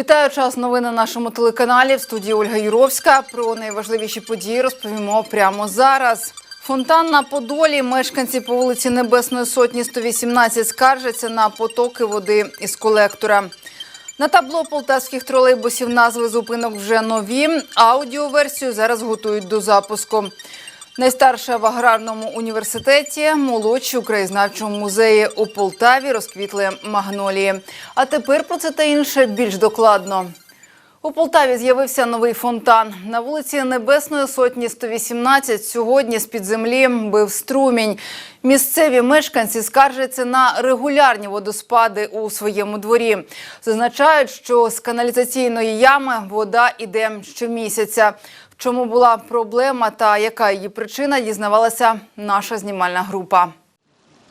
Вітаю час новин на нашому телеканалі. В студії Ольга Юровська. Про найважливіші події розповімо прямо зараз. Фонтан на Подолі. Мешканці по вулиці Небесної Сотні 118 скаржаться на потоки води із колектора. На табло полтавських тролейбусів назви зупинок вже нові. Аудіоверсію зараз готують до запуску. Найстарша в аграрному університеті, молодші у краєзнавчому музеї у Полтаві розквітли магнолії. А тепер про це та інше більш докладно. У Полтаві з'явився новий фонтан. На вулиці Небесної Сотні 118 сьогодні з-під землі бив струмінь. Місцеві мешканці скаржаться на регулярні водоспади у своєму дворі. Зазначають, що з каналізаційної ями вода іде щомісяця. Чому була проблема та яка її причина, дізнавалася наша знімальна група.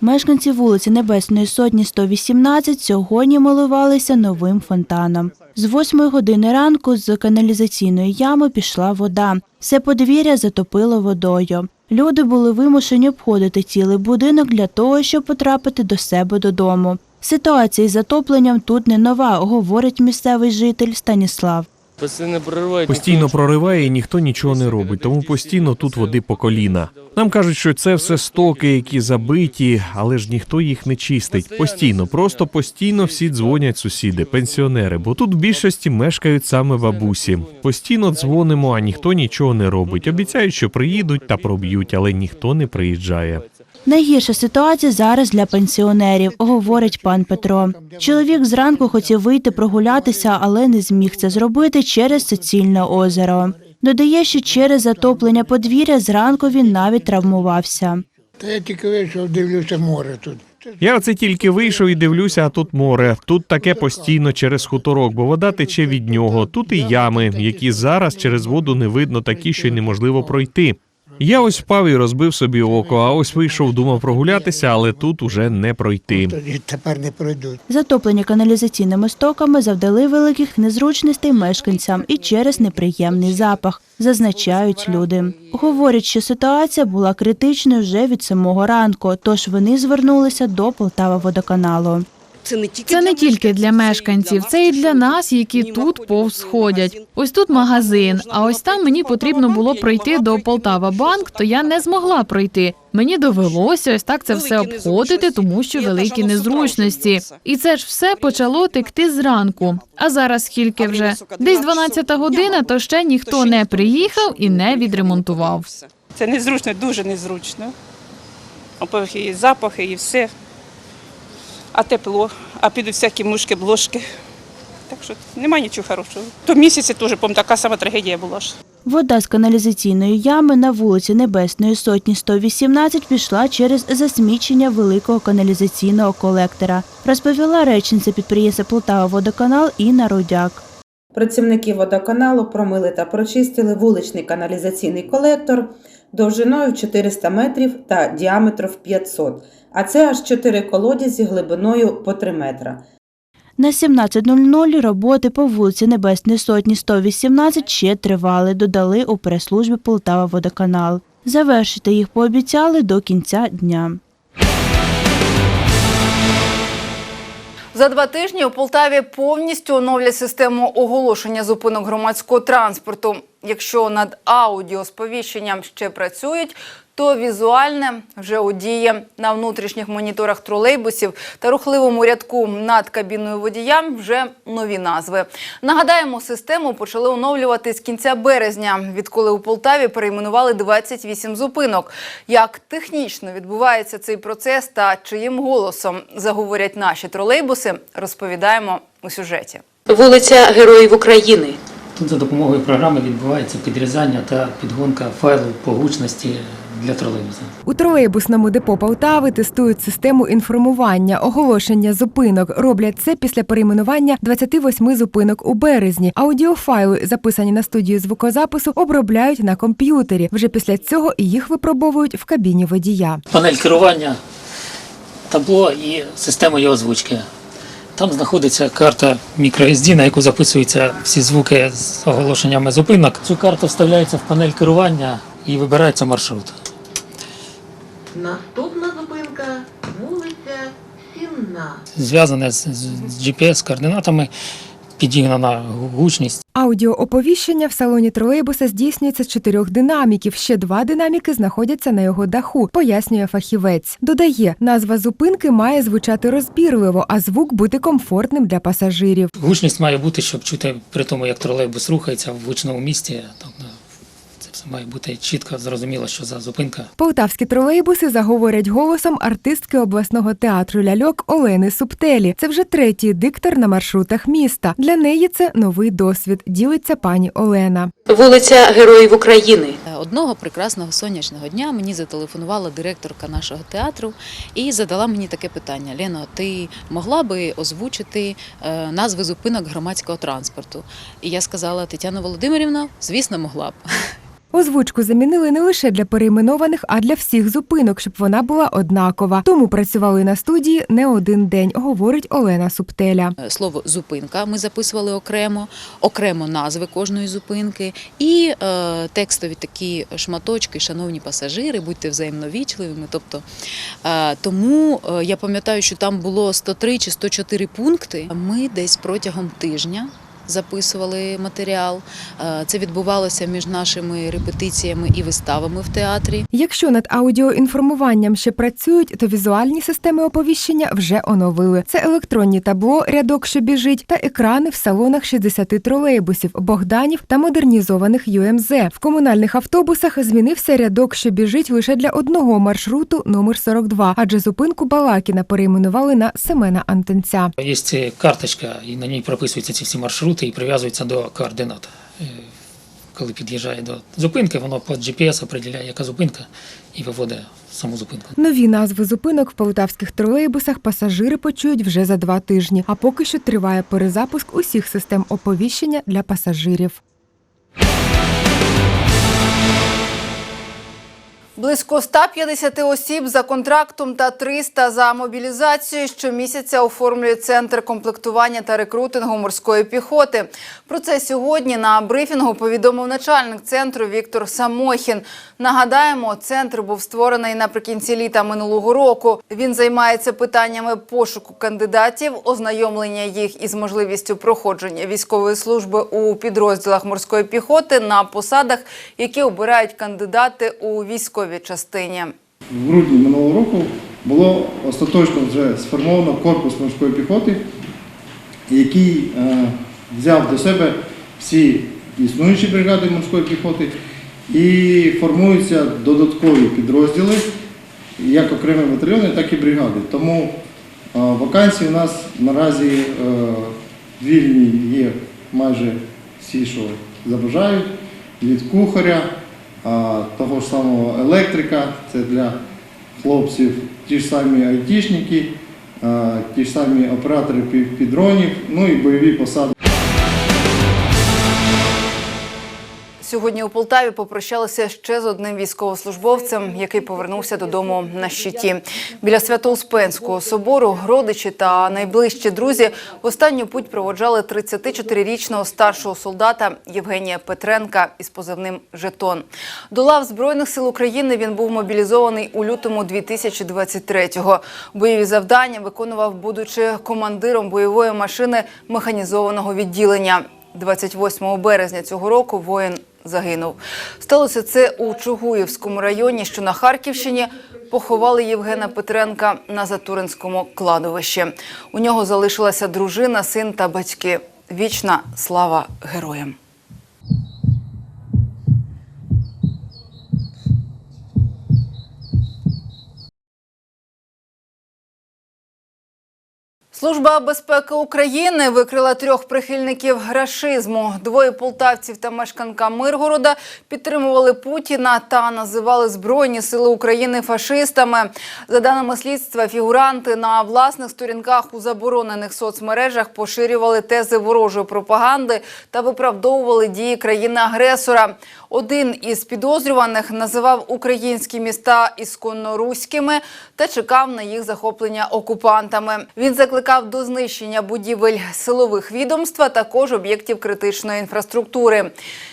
Мешканці вулиці Небесної Сотні 118 сьогодні милувалися новим фонтаном. З 8 години ранку з каналізаційної ями пішла вода. Все подвір'я затопило водою. Люди були вимушені обходити цілий будинок для того, щоб потрапити до себе додому. Ситуація із затопленням тут не нова, говорить місцевий житель Станіслав. Постійно. Постійно прориває і ніхто нічого не робить, тому постійно тут води по коліна. Нам кажуть, що це все стоки, які забиті, але ж ніхто їх не чистить. Постійно, просто постійно всі дзвонять сусіди, пенсіонери, бо тут в більшості мешкають саме бабусі. Постійно дзвонимо, а ніхто нічого не робить. Обіцяють, що приїдуть та проб'ють, але ніхто не приїжджає. Найгірша ситуація зараз для пенсіонерів, говорить пан Петро. Чоловік зранку хотів вийти прогулятися, але не зміг це зробити через суцільне озеро. Додає, що через затоплення подвір'я зранку він навіть травмувався. Та я тільки вийшов, дивлюся море тут. Я оце тільки вийшов і дивлюся, а тут море. Тут таке постійно через хуторок, бо вода тече від нього. Тут і ями, які зараз через воду не видно, такі, що й неможливо пройти. Я ось впав і розбив собі око, а ось вийшов, думав прогулятися, але тут уже не пройти. Тепер не пройдуть. Затоплення каналізаційними стоками завдали великих незручностей мешканцям і через неприємний запах, зазначають люди. Говорять, що ситуація була критичною вже від самого ранку, тож вони звернулися до Полтава водоканалу. Це не тільки Це не тільки для мешканців, це і для нас, які тут повз ходять. Ось тут магазин, а ось там мені потрібно було пройти до Полтава банк, то я не змогла пройти. Мені довелося ось так це все обходити, тому що великі незручності. І це ж все почало текти зранку. А зараз скільки вже? Десь 12 година, то ще ніхто не приїхав і не відремонтував. Це незручно, дуже незручно. І запахи, і все. А тепло, а підуть всякі мушки, блошки. Так що немає нічого хорошого. То місяці теж, пом, така сама трагедія була ж. Вода з каналізаційної ями на вулиці Небесної Сотні 118 пішла через засмічення великого каналізаційного колектора, розповіла речниця підприємства Полтава Водоканал Інна Рудяк. Працівники водоканалу промили та прочистили вуличний каналізаційний колектор довжиною в 400 метрів та діаметром в 500, а це аж 4 колодязі глибиною по 3 метра. На 17.00 роботи по вулиці Небесної Сотні 118 ще тривали, додали у прес-службі Полтава Водоканал. Завершити їх пообіцяли до кінця дня. За два тижні у Полтаві повністю оновлять систему оголошення зупинок громадського транспорту. Якщо над аудіосповіщенням ще працюють, то візуальне вже у дії на внутрішніх моніторах тролейбусів та рухливому рядку над кабіною водія вже нові назви. Нагадаємо, систему почали оновлювати з кінця березня, відколи у Полтаві перейменували 28 зупинок. Як технічно відбувається цей процес та чиїм голосом заговорять наші тролейбуси, розповідаємо у сюжеті. Вулиця Героїв України. Тут за допомогою програми відбувається підрізання та підгонка файлу по гучності для тролейбуса. У тролейбусному депо Полтави тестують систему інформування, оголошення зупинок. Роблять це після перейменування 28 зупинок у березні. Аудіофайли, записані на студію звукозапису, обробляють на комп'ютері. Вже після цього їх випробовують в кабіні водія. Панель керування, табло і система його озвучки. Там знаходиться карта microSD, на яку записуються всі звуки з оголошеннями зупинок. Цю карту вставляється в панель керування і вибирається маршрут. Наступна зупинка вулиця Сінна. Зв'язане з, з GPS-координатами. підігнана гучність. Аудіооповіщення в салоні тролейбуса здійснюється з чотирьох динаміків. Ще два динаміки знаходяться на його даху, пояснює фахівець. Додає, назва зупинки має звучати розбірливо, а звук бути комфортним для пасажирів. Гучність має бути, щоб чути при тому, як тролейбус рухається в гучному місті. Тобто має бути чітко зрозуміло, що за зупинка. Полтавські тролейбуси заговорять голосом артистки обласного театру ляльок Олени Субтелі. Це вже третій диктор на маршрутах міста. Для неї це новий досвід. Ділиться пані Олена. Вулиця Героїв України. Одного прекрасного сонячного дня мені зателефонувала директорка нашого театру і задала мені таке питання: Лено, ти могла би озвучити е, назви зупинок громадського транспорту? І я сказала, Тетяна Володимирівна, звісно, могла б. Озвучку замінили не лише для перейменованих, а для всіх зупинок, щоб вона була однакова. Тому працювали на студії не один день, говорить Олена Субтеля. Е, Слово зупинка ми записували окремо, окремо назви кожної зупинки і е, текстові такі шматочки, шановні пасажири, будьте взаємно вічливими. Тобто, е, тому е, я пам'ятаю, що там було 103 чи 104 пункти. Ми десь протягом тижня. Записували матеріал. Е, Це відбувалося між нашими репетиціями і виставами в театрі. Якщо над аудіоінформуванням ще працюють, то візуальні системи оповіщення вже оновили. Це електронні табло, рядок, що біжить, та екрани в салонах 60 тролейбусів, Богданів та модернізованих ЮМЗ. В комунальних автобусах змінився рядок, що біжить лише для одного маршруту номер 42, адже зупинку Балакіна перейменували на Семена Антонця. Є карточка, і на ній прописуються ці всі маршрути і прив'язується до координат. Е, Коли під'їжджає до зупинки, воно по GPS определяє, яка зупинка, і виводить саму зупинку. Нові назви зупинок в полтавських тролейбусах пасажири почують вже за два тижні. А поки що триває перезапуск усіх систем оповіщення для пасажирів. Близько 150 осіб за контрактом та 300 за мобілізацію щомісяця оформлює центр комплектування та рекрутингу морської піхоти. Про це сьогодні на брифінгу повідомив начальник центру Віктор Самохін. Нагадаємо, центр був створений наприкінці літа минулого року. Він займається питаннями пошуку кандидатів, ознайомлення їх із можливістю проходження військової служби у підрозділах морської піхоти на посадах, які обирають кандидати у військовій частині. В грудні минулого року було остаточно вже сформовано корпус морської піхоти, який е, взяв до себе всі існуючі бригади морської піхоти і формуються додаткові підрозділи, як окремі батальйони, так і бригади. Тому е, вакансії у нас наразі е, вільні є майже всі, що забажають, від кухаря того ж самого електрика, це для хлопців, ті ж самі айтішники, ті ж самі оператори пі- підронів, ну і бойові посади. Сьогодні у Полтаві попрощалися ще з одним військовослужбовцем, який повернувся додому на щиті. Біля Свято-Успенського собору родичі та найближчі друзі в останню путь проводжали 34-річного старшого солдата Євгенія Петренка із позивним Жетон. До лав Збройних сил України він був мобілізований у лютому 2023-го. Бойові завдання виконував, будучи командиром бойової машини механізованого відділення. 28 березня цього року воїн загинув. Сталося це у Чугуївському районі, що на Харківщині. Поховали Євгена Петренка на Затуринському кладовищі. У нього залишилася дружина, син та батьки. Вічна слава героям. Служба безпеки України викрила трьох прихильників рашизму. Двоє полтавців та мешканка Миргорода підтримували Путіна та називали Збройні сили України фашистами. За даними слідства, фігуранти на власних сторінках у заборонених соцмережах поширювали тези ворожої пропаганди та виправдовували дії країни-агресора. Один із підозрюваних називав українські міста ісконноруськими та чекав на їх захоплення окупантами. Він закликав до знищення будівель силових відомств, а також об'єктів критичної інфраструктури.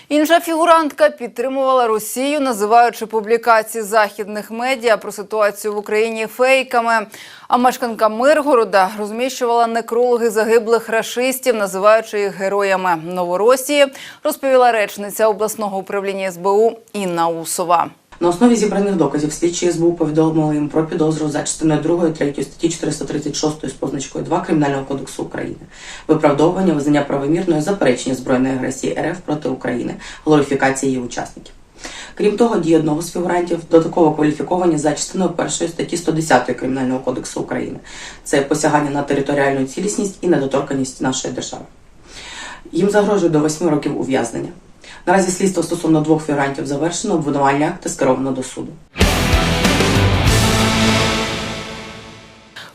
Інша фігурантка підтримувала Росію, називаючи публікації західних медіа про ситуацію в Україні фейками. А мешканка Миргорода розміщувала некрологи загиблих рашистів, називаючи їх героями Новоросії, розповіла речниця обласного управління СБУ Інна Усова. На основі зібраних доказів слідчі СБУ повідомили їм про підозру за частиною 2 і 3 статті 436 з позначкою 2 Кримінального кодексу України, виправдовування визнання правомірної заперечення збройної агресії РФ проти України, глорифікації її учасників. Крім того, дії одного з фігурантів додатково кваліфіковані за частиною 1 статті 110 Кримінального кодексу України. Це посягання на територіальну цілісність і недоторканність нашої держави. Їм загрожує до 8 років ув'язнення. Наразі слідство стосовно двох фігурантів завершено, обвинувальні акти скеровано до суду.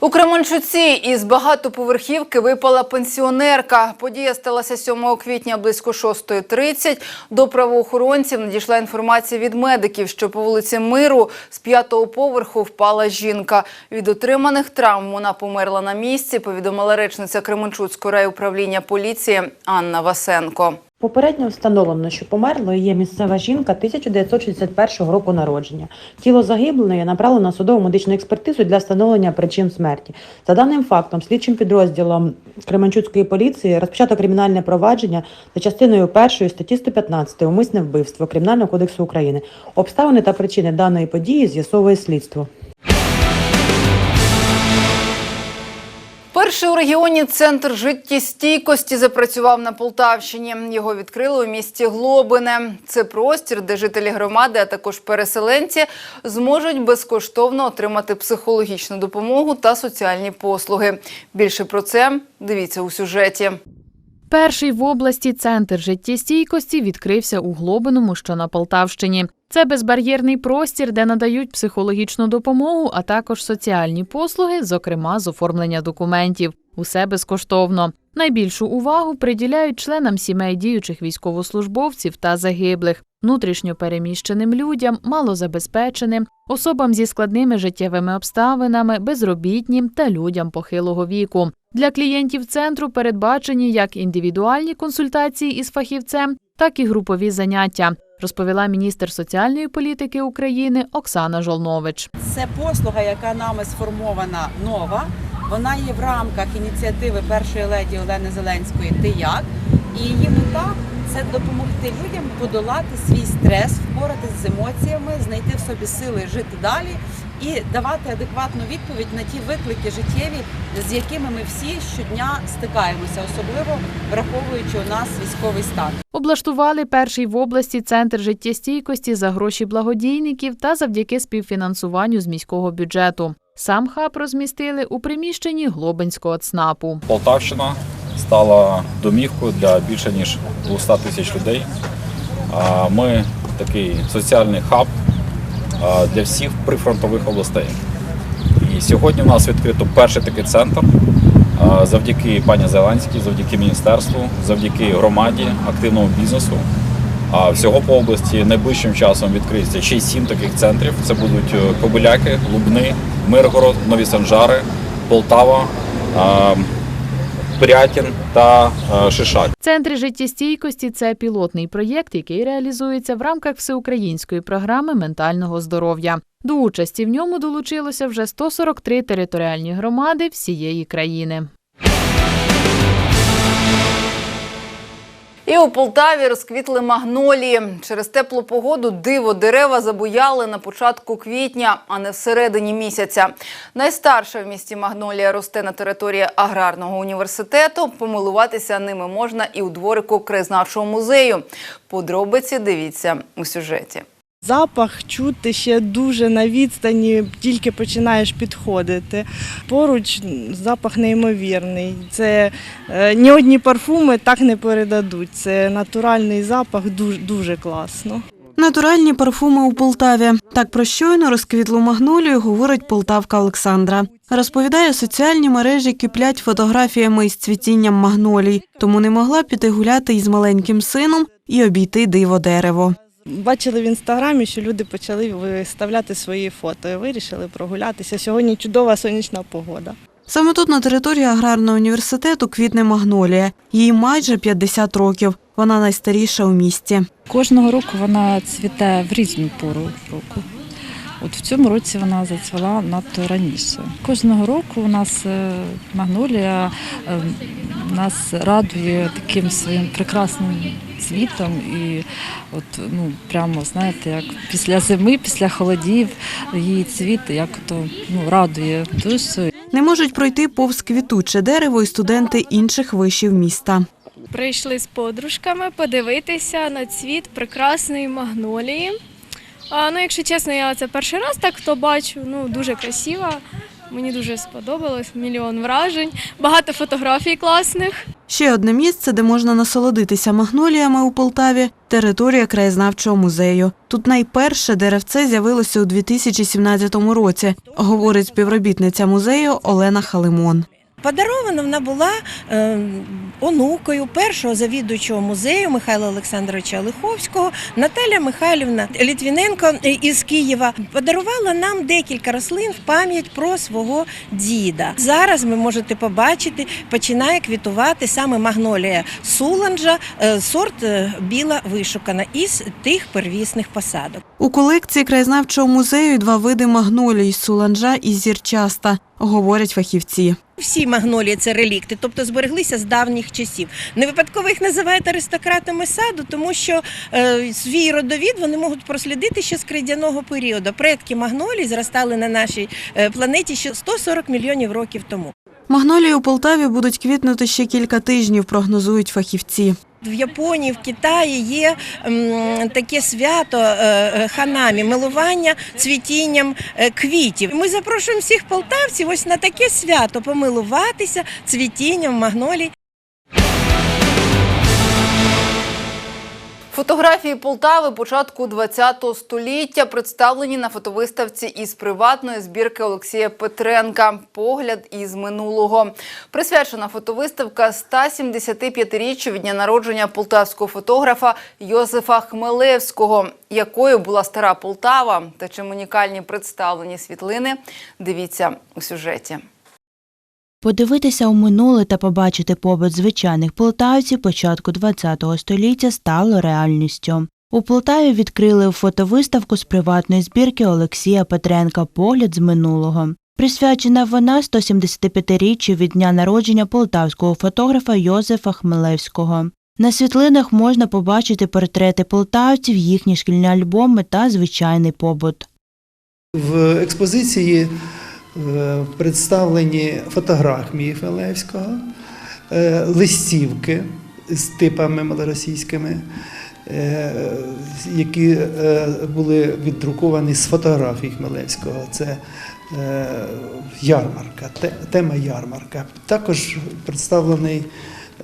У Кременчуці із багатоповерхівки випала пенсіонерка. Подія сталася 7 квітня близько 6.30. До правоохоронців надійшла інформація від медиків, що по вулиці Миру з п'ятого поверху впала жінка. Від отриманих травм вона померла на місці, повідомила речниця Кременчуцького райуправління поліції Анна Васенко. Попередньо встановлено, що померлою є місцева жінка 1961 року народження. Тіло загиблої направлено на судову медичну експертизу для встановлення причин смерті. За даним фактом, слідчим підрозділом Кременчуцької поліції розпочато кримінальне провадження за частиною 1 статті 115 умисне вбивство Кримінального кодексу України. Обставини та причини даної події з'ясовує слідство. Перший у регіоні центр життєстійкості запрацював на Полтавщині. Його відкрили у місті Глобине. Це простір, де жителі громади, а також переселенці зможуть безкоштовно отримати психологічну допомогу та соціальні послуги. Більше про це дивіться у сюжеті. Перший в області центр життєстійкості відкрився у Глобиному, що на Полтавщині. Це безбар'єрний простір, де надають психологічну допомогу, а також соціальні послуги, зокрема з оформлення документів. Усе безкоштовно. Найбільшу увагу приділяють членам сімей діючих військовослужбовців та загиблих, внутрішньо переміщеним людям, малозабезпеченим, особам зі складними життєвими обставинами, безробітнім та людям похилого віку. Для клієнтів центру передбачені як індивідуальні консультації із фахівцем, так і групові заняття, розповіла міністр соціальної політики України Оксана Жолнович. Це послуга, яка нами сформована нова. Вона є в рамках ініціативи першої леді Олени Зеленської Ти як і її мета це допомогти людям подолати свій стрес, впоратись з емоціями, знайти в собі сили жити далі і давати адекватну відповідь на ті виклики життєві, з якими ми всі щодня стикаємося, особливо враховуючи у нас військовий стан. Облаштували перший в області центр життєстійкості за гроші благодійників та завдяки співфінансуванню з міського бюджету. Сам хаб розмістили у приміщенні Глобинського ЦНАПу. Полтавщина стала домівкою для більше ніж 200 тисяч людей. А Ми такий соціальний хаб для всіх прифронтових областей. І сьогодні у нас відкрито перший такий центр завдяки пані Зеленській, завдяки міністерству, завдяки громаді, активному бізнесу. А всього по області найближчим часом відкриється ще сім таких центрів. Це будуть е, Кобиляки, Лубни, Миргород, Нові Санжари, Полтава, а, та е, Шишак. Центри життєстійкості це пілотний проєкт, який реалізується в рамках всеукраїнської програми ментального здоров'я. До участі в ньому долучилося вже 143 територіальні громади всієї країни. І у Полтаві розквітли магнолії. Через теплу погоду диво дерева забуяли на початку квітня, а не всередині місяця. Найстарша в місті магнолія росте на території аграрного університету. Помилуватися ними можна і у дворику краєзнавчого музею. Подробиці дивіться у сюжеті. Запах чути ще дуже на відстані, тільки починаєш підходити. Поруч запах неймовірний. Це е, ні одні парфуми так не передадуть. Це натуральний запах, дуже, дуже класно. Натуральні парфуми у Полтаві. Так про щойно розквітлу магнолію говорить полтавка Олександра. Розповідає, соціальні мережі киплять фотографіями із цвітінням магнолій, тому не могла піти гуляти із маленьким сином і обійти диво дерево. Бачили в інстаграмі, що люди почали виставляти свої фото і вирішили прогулятися. Сьогодні чудова сонячна погода. Саме тут, на території аграрного університету, квітне магнолія. Їй майже 50 років. Вона найстаріша у місті. Кожного року вона цвіте в різну пору року. От в цьому році вона зацвіла надто раніше. Кожного року у нас е, магнолія е, нас радує таким своїм прекрасним цвітом. І от ну прямо знаєте, як після зими, після холодів її цвіт як то ну радує душу. Не можуть пройти повз квітуче дерево і студенти інших вишів міста. Прийшли з подружками подивитися на цвіт прекрасної магнолії. А, ну, якщо чесно, я це перший раз так то бачу. Ну, дуже красиво. Мені дуже сподобалось, мільйон вражень, багато фотографій класних. Ще одне місце, де можна насолодитися магноліями у Полтаві територія краєзнавчого музею. Тут найперше деревце з'явилося у 2017 році, говорить співробітниця музею Олена Халимон. Подарована вона була е, онукою першого завідуючого музею Михайла Олександровича Лиховського. Наталя Михайлівна Літвіненко із Києва подарувала нам декілька рослин в пам'ять про свого діда. Зараз ви можете побачити, починає квітувати саме магнолія Суланджа, е, сорт е, біла вишукана із тих первісних посадок. У колекції краєзнавчого музею два види магнолій суланжа і зірчаста, говорять фахівці. Всі магнолії це релікти, тобто збереглися з давніх часів. Не випадково їх називають аристократами саду, тому що е, свій родовід вони можуть прослідити ще з кридяного періоду. Предки магнолій зростали на нашій е, планеті ще 140 мільйонів років тому. Магнолії у Полтаві будуть квітнути ще кілька тижнів, прогнозують фахівці. В Японії, в Китаї є таке свято е, е, ханамі, милування цвітінням е, квітів. Ми запрошуємо всіх полтавців ось на таке свято помилуватися цвітінням магнолій. Фотографії Полтави початку ХХ століття представлені на фотовиставці із приватної збірки Олексія Петренка Погляд із минулого. Присвячена фотовиставка 175-річчю від дня народження полтавського фотографа Йозефа Хмелевського. Якою була стара Полтава та чим унікальні представлені світлини, дивіться у сюжеті. Подивитися у минуле та побачити побут звичайних полтавців початку ХХ століття стало реальністю. У Полтаві відкрили фотовиставку з приватної збірки Олексія Петренка Погляд з минулого. Присвячена вона 175-річчю від дня народження полтавського фотографа Йозефа Хмелевського. На світлинах можна побачити портрети полтавців, їхні шкільні альбоми та звичайний побут. В експозиції представлені фотографії Хмелевського, е, листівки з типами малоросійськими, е, які е, були віддруковані з фотографій Хмелевського. Це е, ярмарка, тема ярмарка. Також представлений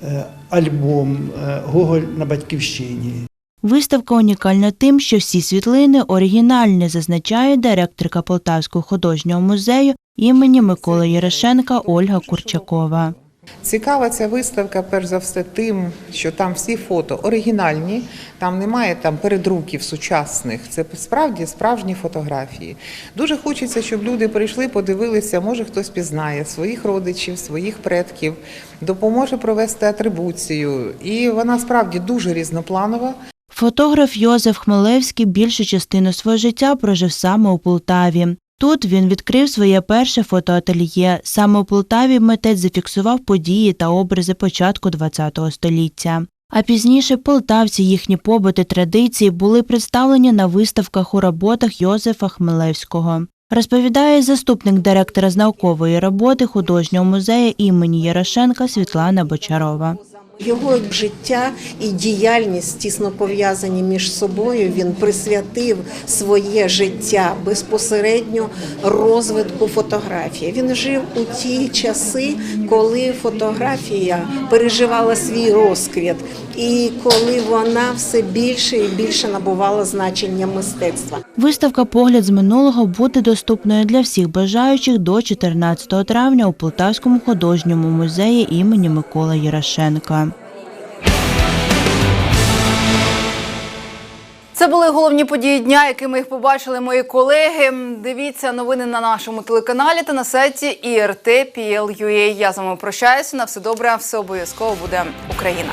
е, альбом е, Гоголь на батьківщині. Виставка унікальна тим, що всі світлини оригінальні, зазначає директорка Полтавського художнього музею імені Миколи Єрошенка Ольга Курчакова. Цікава ця виставка, перш за все, тим, що там всі фото оригінальні, там немає там передруків сучасних. Це справді справжні фотографії. Дуже хочеться, щоб люди прийшли, подивилися, може хтось пізнає своїх родичів, своїх предків, допоможе провести атрибуцію. І вона справді дуже різнопланова. Фотограф Йозеф Хмелевський більшу частину свого життя прожив саме у Полтаві. Тут він відкрив своє перше фотоательє. Саме у Полтаві митець зафіксував події та образи початку ХХ століття. А пізніше полтавці, їхні побути, традиції були представлені на виставках у роботах Йозефа Хмелевського. Розповідає заступник директора з наукової роботи художнього музею імені Ярошенка Світлана Бочарова. Його життя і діяльність тісно пов'язані між собою. Він присвятив своє життя безпосередньо розвитку фотографії. Він жив у ті часи, коли фотографія переживала свій розквіт, і коли вона все більше і більше набувала значення мистецтва. Виставка Погляд з минулого буде доступною для всіх бажаючих до 14 травня у Полтавському художньому музеї імені Миколи Ярошенка. Це були головні події дня, якими їх побачили мої колеги. Дивіться новини на нашому телеканалі та на сайті IRT.PL.UA. Я з вами прощаюся. На все добре, все обов'язково буде Україна.